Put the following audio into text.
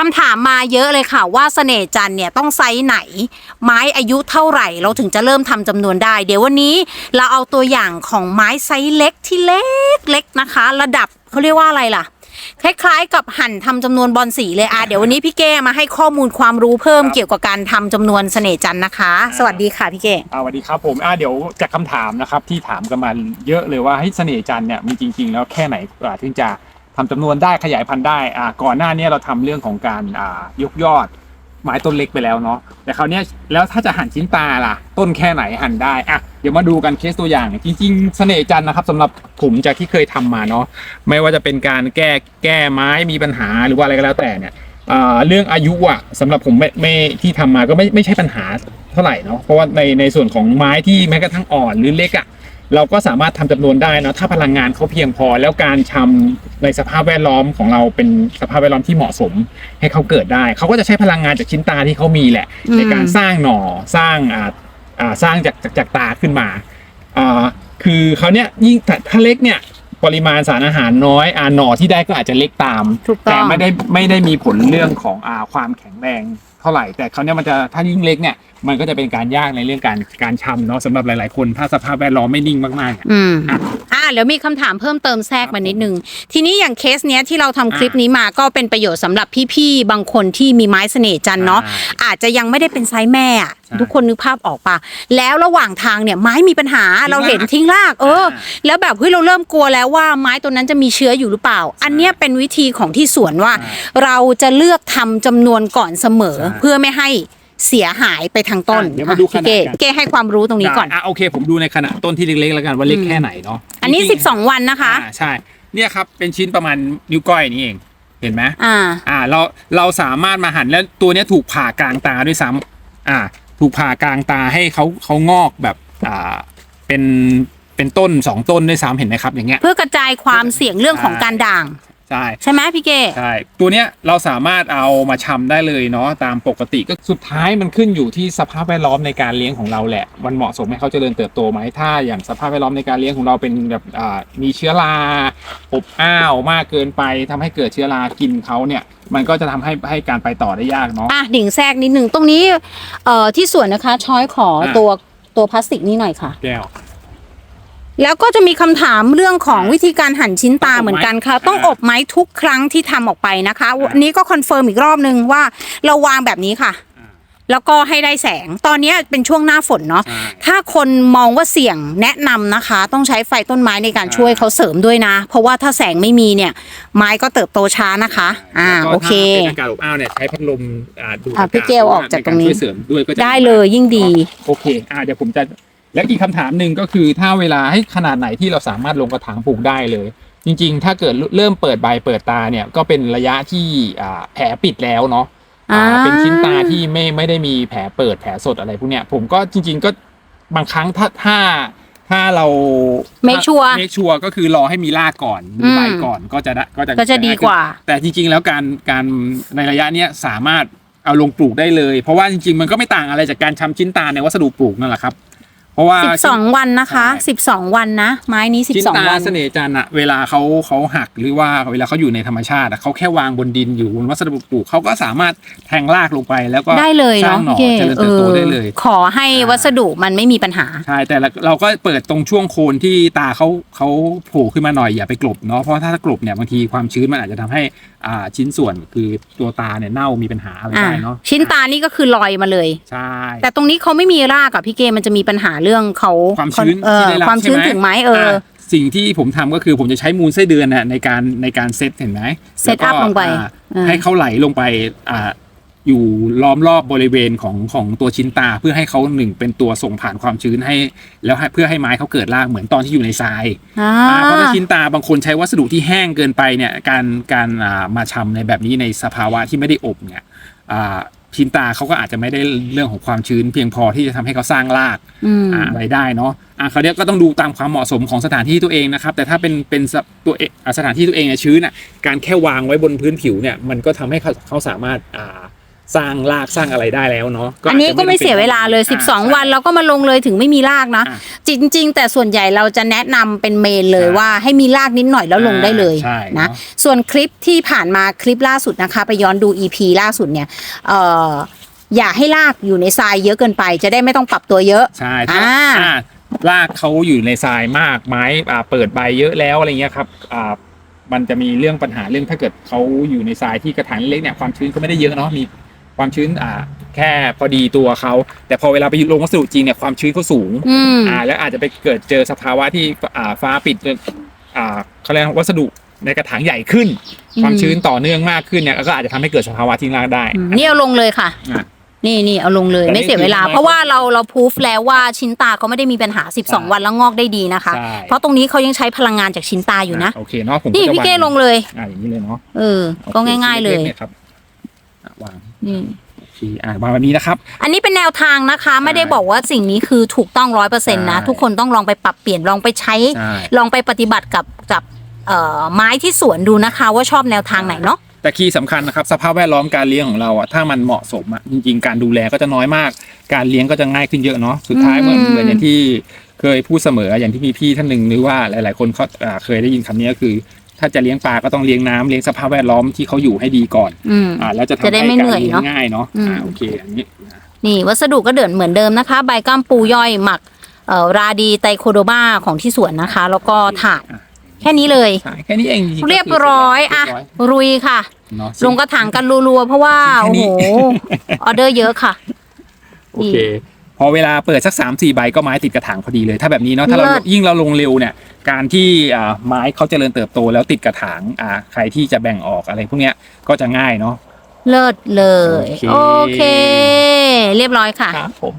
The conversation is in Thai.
คำถามมาเยอะเลยค่ะว่าเสน่ห์จันทร์เนี่ยต้องไซส์ไหน ไม้อายุเท่าไหร่ เราถึงจะเริ่มทำจำนวนได้ เดี๋ยววันนี้เราเอาตัวอย่างของไม้ไซส์เล็กที่เล็กเล็กนะคะ ระดับเขาเรียกว่าอะไรล่ะ คล้ายๆ กับหั่นทำจำนวนบอลสีเลยอะเดี๋ยววันนี้พี่เก้มาให้ข้อมูลความรู้เพิ่มครับเกี่ยวกับการทำจำนวนเสน่ห์จันทร์นะคะ สวัสดีค่ะพี่เก้อ่าสวัสดีครับผมอ่าเดี๋ยวจากคำถามนะครับที่ถามกันมาเยอะเลยว่าให้ยเสน่ห์จันทร์เนี่ยมีจริง ๆ แล้วแค่ไหนกว่าที่จะ ทำจำนวนได้ขยายพันธุ์ได้อ่าก่อนหน้านี้เราทำเรื่องของการอ่ายกยอดไม้ต้นเล็กไปแล้วเนาะแต่คราวนี้แล้วถ้าจะหั่นชิ้นตาล่ะ ต้นแค่ไหนหั่นได้อะเดี๋ยวมาดูกันเคสตัวอย่าง จริงๆเสน่ห์จันนะครับสำหรับผมจากที่เคยทำมาเนาะไม่ว่าจะเป็นการแก้แก้ไม้มีปัญหาหรือว่าอะไรก็แล้วแต่เนี่ยอ่าเรื่องอายุอะสำหรับผมไม่ไม่ที่ทำมาก็ไม่ไม่ใช่ปัญหาเท่าไหร่เนาะเพราะว่าในในส่วนของไม้ที่แม้กระทั่งอ่อนหรือเล็กอะ เราก็สามารถทำจำนวนได้เนาะถ้าพลังงานเขาเพียงพอ แล้วการชำในสภาพแวดล้อมของเราเป็นสภาพแวดล้อมที่เหมาะสมให้เขาเกิดได้ เขาก็จะใช้พลังงานจากชิ้นตาที่เขามีแหละอืมในการสร้างหน่อสร้างอ่าอ่าสร้างจากจากจากตาขึ้นมาอ่าคือเขาวเนี้ยยิ่งถ้าถ้าเล็กเนี่ย ปริมาณสารอาหารน้อยอ่าหน่อที่ได้ก็อาจจะเล็กตาม ถูกต้แต่องไม่ได้ไม่ได้มีผลเรื่องของอ่าความแข็งแรงเท่าไหร่ แต่เขาวเนี่ยมันจะถ้ายิ่งเล็กเนี่ยมันก็จะเป็นการยากในเรื่องการการชำเนาะสำหรับหลาย ๆ คน ถ้าสภาพแวดล้อมไม่นิ่งมากๆเนี่ยอืม อ่า เดี๋ยวมีคำถามเพิ่มเติมแทรกมานิดนึง ทีนี้อย่างเคสเนี้ยที่เราทำคลิปนี้มาก็เป็นประโยชน์สำหรับพี่ๆบางคนที่มีไม้เสน่ห์จันทร์เนาะอาจจะยังไม่ได้เป็นไซส์แม่อะใช่ทุกคนนึกภาพออกปะแล้วระหว่างทางเนี่ยไม้มีปัญหาทิ้งรากเราเห็นทิ้งราก เออ แล้วแบบเฮ้ยเราเริ่มกลัวแล้วว่าไม้ตัวนั้นจะมีเชื้ออยู่หรือเปล่า อันเนี้ยเป็นวิธีของที่สวนว่าใช่เราจะเลือกทำจำนวนก่อนเสมอใช่เพื่อไม่ให้ เสียหายไปทางต้นอะเดี๋ยวมาดูอะพี่เก้ขนาดกัน พี่เก้ให้ความรู้ตรงนี้ก่อน อะโอเค ผมดูในขณะต้นที่เล็กๆแล้วกันว่าเล็กอืม แค่ไหนเนาะอันนี้ จริงๆ12 วันนะคะ อ่าใช่ เนี่ยครับเป็นชิ้นประมาณนิ้วก้อยนี่เอง เห็นไหมอ่า อ่าเราเราสามารถมาหั่นแล้วตัวเนี้ยถูกผ่ากลางตาด้วยซ้ำอ่า ถูกผ่ากลางตาให้เขาเขางอกแบบอ่าเป็นเป็นต้นสองต้นด้วยซ้ำเห็นไหมครับอย่างเงี้ย เพื่อกระจายความเสี่ยงเรื่องของการด่าง ใช่ใช่ไหมพี่เก้ใช่ตัวเนี้ยเราสามารถเอามาชำได้เลยเนาะตามปกติก็สุดท้ายมันขึ้นอยู่ที่สภาพแวดล้อมในการเลี้ยงของเราแหละ มันเหมาะสมให้เขาเจริญเติบโตไหมถ้าอย่างสภาพแวดล้อมในการเลี้ยงของเราเป็นแบบอ่ามีเชื้อราอบอ้าวมากเกินไปทำให้เกิดเชื้อรากินเขาเนี่ยมันก็จะทำให้ให้การไปต่อได้ยากเนาะอะดิ่งแทรกนิดนึงตรงนี้เอ่อที่สวนนะคะช้อยขออะตัวตัวพลาสติกนี้หน่อยค่ะ แก้ว แล้วก็จะมีคำถามเรื่องของวิธีการหั่นชิ้นตาต้องอบไหมเหมือนกันค่ะอ่าต้องอบไหมทุกครั้งที่ทำออกไปนะคะอ่าวันนี้ก็คอนเฟิร์มอีกรอบนึงว่าเราวางแบบนี้ค่ะ อ่า แล้วก็ให้ได้แสง ตอนนี้เป็นช่วงหน้าฝนเนาะ ใช่ ถ้าคนมองว่าเสี่ยงแนะนำนะคะ ต้องใช้ไฟต้นไม้ในการอ่าช่วยเขาเสริมด้วยนะ เพราะว่าถ้าแสงไม่มีเนี่ย ไม้ก็เติบโตช้านะคะ อ่า แล้วก็โอเค ถ้าเป็นอากาศอบอ้าวเนี่ยใช้พัดลมอ่าดูดอะพี่เกลออกจากตรงนี้ ช่วยเสริมด้วยก็จะได้เลยยิ่งดี โอเคอ่าเดี๋ยวผมจะ แล้วอีกคำถามหนึ่งก็คือถ้าเวลาให้ขนาดไหนที่เราสามารถลงกระถางปลูกได้เลย จริง ๆ ถ้าเกิดเริ่มเปิดใบเปิดตาเนี่ยก็เป็นระยะที่อ่าแผลปิดแล้วเนาะอ่าอ่าเป็นชิ้นตาที่ไม่ไม่ได้มีแผลเปิดแผลสดอะไรพวกเนี้ยผมก็จริง ๆ ก็บางครั้งถ้าถ้าถ้าเรา Make sure เมคชัวก็คือรอให้มีรากก่อนมีใบอืมก่อนก็จะได้ก็จะก็จะดีกว่า แต่จริง ๆ แล้วการการในระยะเนี้ยสามารถเอาลงปลูกได้เลย เพราะว่าจริง ๆ มันก็ไม่ต่างอะไรจากการชำชิ้นตาในวัสดุปลูกนั่นแหละครับเพ ราะว่าสิบสองวันนะคะใช่สิบสองวันนะ ไม้นี้สิบชิ้นสองตาวันเสน่ห์จันทร์อะเวลาเขาเขาหักหรือว่าเวลาเขาอยู่ในธรรมชาติอะเขาแค่วางบนดินอยู่บนวัสดุปลูกเขาก็สามารถแทงรากลงไปแล้วก็ได้เลยสร้าเนาะงหน่พี่อเกเจริญเติบโตได้เลย ขอให้อ่าวัสดุมันไม่มีปัญหาใช่แต่ละเราก็เปิดตรงช่วงโคนที่ตาเขาเขาโผล่ขึ้นมาหน่อยอย่าไปกลบเนาะเพราะถ้ากลบเนี่ยบางทีความชื้นมันอาจจะทำให้อ่าชิ้นส่วนคือตัวตาเนี่ยเน่ามีปัญหาอะไรอ่าได้เนาะชิ้นตานี่ก็คือลอยมาเลยใช่แต่ตรงนี้เขาไม่มีรากอะพี่เกมันจะมีปัญหาเรื่องเขาความชื้นเออที่ได้รับความชื้นใช่ไหมถึงไหมเอออะสิ่งที่ผมทำก็คือผมจะใช้มูลไส้เดือนน่ะในการในการเซตเห็นไหมเซตอัพแวก็ลงไปอ่าอ่าให้เขาไหลลงไปอ่าอยู่ล้อมรอบบริเวณของของตัวชิ้นตา เพื่อให้เขาหนึ่งเป็นตัวส่งผ่านความชื้นให้ แล้วให้เพื่อให้ไม้เขาเกิดรากเหมือนตอนที่อยู่ในทราย อ่า อ่าเพราะถ้าชิ้นตาบางคนใช้วัสดุที่แห้งเกินไปเนี่ยการการอ่ามาชำในแบบนี้ในสภาวะที่ไม่ได้อบเนี่ยอ่า ชิ้นตาเขาก็อาจจะไม่ได้เรื่องของความชื้นเพียงพอที่จะทำให้เขาสร้างรากอืมอ่าอะไรได้เนาะอ่าเขาวเนี้ยก็ต้องดูตามความเหมาะสมของสถานที่ตัวเองนะครับ แต่ถ้าเป็นเป็นสตัวเองอ่าสถานที่ตัวเองเนี่ยชื้นอะการแค่วางไว้บนพื้นผิวเนี่ยมันก็ทำให้เขาเขาสามารถอ่า สร้างรากสร้างอะไรได้แล้วเนาะอันนี้ก็ไม่เสียเวลาเลยอ่า12 วันเราก็มาลงเลยถึงไม่มีรากนะอ่าจริง ๆ แต่ส่วนใหญ่เราจะแนะนำเป็นเมนเลยใช่ว่าให้มีรากนิดหน่อยแล้วลงได้เลยใช่นะเนอะส่วนคลิปที่ผ่านมาคลิปล่าสุดนะคะ ไปย้อนดู EP ล่าสุดเนี่ยเอ่ออย่าให้รากอยู่ในทรายเยอะเกินไป จะได้ไม่ต้องปรับตัวเยอะใช่ถ้าอ่าอ่ารากเขาอยู่ในทรายมากไม้อ่าเปิดใบเยอะแล้วอะไรเงี้ยครับอ่ามันจะมีเรื่องปัญหาเรื่องถ้าเกิดเขาอยู่ในทรายที่กระถางเล็กเนี่ยความชื้นก็ไม่ได้เยอะเนาะมี ความชื้นอ่าแค่พอดีตัวเขา แต่พอเวลาไปลงวัสดุจริงเนี่ยความชื้นเขาสูงอืมอ่าแล้วอาจจะไปเกิดเจอสภาวะที่อ่าฟ้าปิดจนอ่าเขาเรียกว่าวัสดุในกระถางใหญ่ขึ้นอืมความชื้นต่อเนื่องมากขึ้นเนี่ยก็อาจจะทำให้เกิดสภาวะทิ้งรากได้อืมนี่เอาลงเลยค่ะอะนี่นี่เอาลงเลยแต่นี่ไม่เสียเวลาคือเพราะว่าเราเราพูฟแล้วว่าชิ้นตาเขาไม่ได้มีปัญหา 12 วันแล้วงอกได้ดีนะคะใช่เพราะตรงนี้เขายังใช้พลังงานจากชิ้นตาอยู่นะะโอเคเนาะผมนี่จะพี่เก้วางลงเลยอ่าอย่างนี้เลยเนาะเออก็ง่าย ๆเลยโอคครับอะวาง นี่โอเคอ่าวางแบบนี้นะครับ อันนี้เป็นแนวทางนะคะ ไม่ได้บอกว่าสิ่งนี้คือถูกต้องร้อยเปอร์เซ็นต์นะ ใช่ทุกคนต้องลองไปปรับเปลี่ยนลองไปใช้ ใช่ ลองไปปฏิบัติกับกับเอ่อไม้ที่สวนดูนะคะ ว่าชอบแนวทางไหนเนาะ แต่คีย์สำคัญนะครับ สภาพแวดล้อมการเลี้ยงของเราอะถ้ามันเหมาะสมอะจริงๆ การดูแลก็จะน้อยมาก การเลี้ยงก็จะง่ายขึ้นเยอะเนาะสุดท้ายเหมือนเหมือนอย่างที่เคยพูดเสมออย่างที่มีพี่ท่านหนึ่งหรือว่าหลาย ๆ คนเขาอ่าเคยได้ยินคำนี้ก็คือ ถ้าจะเลี้ยงปลาก็ต้องเลี้ยงน้ำเลี้ยงสภาพแวดล้อมที่เขาอยู่ให้ดีก่อนอืมอ่าแล้วจะทำจะได้ให้ไม่การเหนื่อยเลี้ยเนอะงง่ายเนาะอืมอ่าโอเคอันนี้นี่วัสดุก็เดินเหมือนเดิมนะคะ ใบก้ามปูย่อยหมักเอ่อราดีไตโคโดมาของที่สวนนะคะ แล้วก็ถาดอะแค่นี้เลยใช่แค่นี้เองจงๆก็คือเรียบร้อยอะเรียบร้อยรุยค่ะเนาะลงกระถางกันรัวๆเพราะว่าแค่โอ้นี้โหออเดอร์เยอะค่ะโอเคพอเวลาเปิดสักสามสี่ใบก็ไม้ติดกระถางพอดีเลย ถ้าแบบนี้เนาะถ้าเราเลิศยิ่งเราลงเร็วเนี่ย การที่อ่าไม้เขาเจริญเติบโตแล้วติดกระถางอ่าใครที่จะแบ่งออกอะไรพวกเนี้ยก็จะง่ายเนาะเลิศเลย โอเคโอเคเรียบร้อยค่ะครับผม